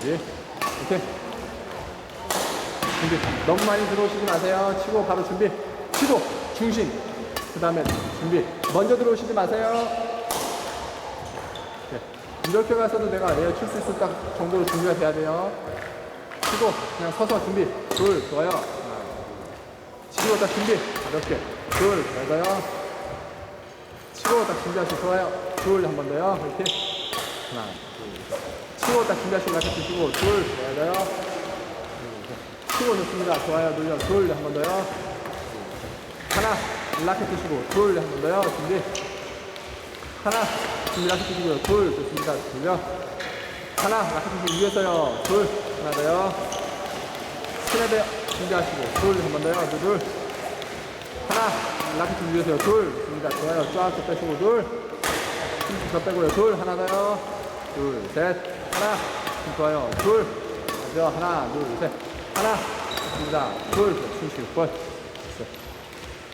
준비. 오케이. 준비. 너무 많이 들어오시지 마세요. 치고 바로 준비. 치고 중심. 그 다음에 준비. 먼저 들어오시지 마세요. 네. 이렇게 가서도 내가 에어 칠수 있을 딱 정도로 준비가 돼야 돼요. 치고 그냥 서서 준비. 둘 좋아요. 치고 딱 준비. 가볍게. 둘 잘 가요. 치고 딱 준비하시고 좋아요. 둘 한 번 더요. 이렇게. 하나 둘. 셋. 치고 딱 준비하시고 라켓 주시고 둘 잘가요. 치고 좋습니다. 좋아요. 눌려. 둘 한 번 더요. 하나 라켓 주시고 둘 한 번 더요. 준비. 하나 준비 라켓 주시고요. 둘 좋습니다. 돌려. 하나 라켓 주시고 위에서요. 둘 하나 더요. 스냅에 준비하시고 둘 한 번 더요. 둘, 둘. 하나 라켓 좀 위에서요. 둘 좋습니다. 좋아요. 쫙 빼시고 둘. 힘더 빼고요. 둘 하나 더요. 둘 셋. 하나 힘 좋아요. 둘 맞죠. 하나 둘 셋. 하나 좋습니다. 둘 숨쉬고 볼. 됐어요.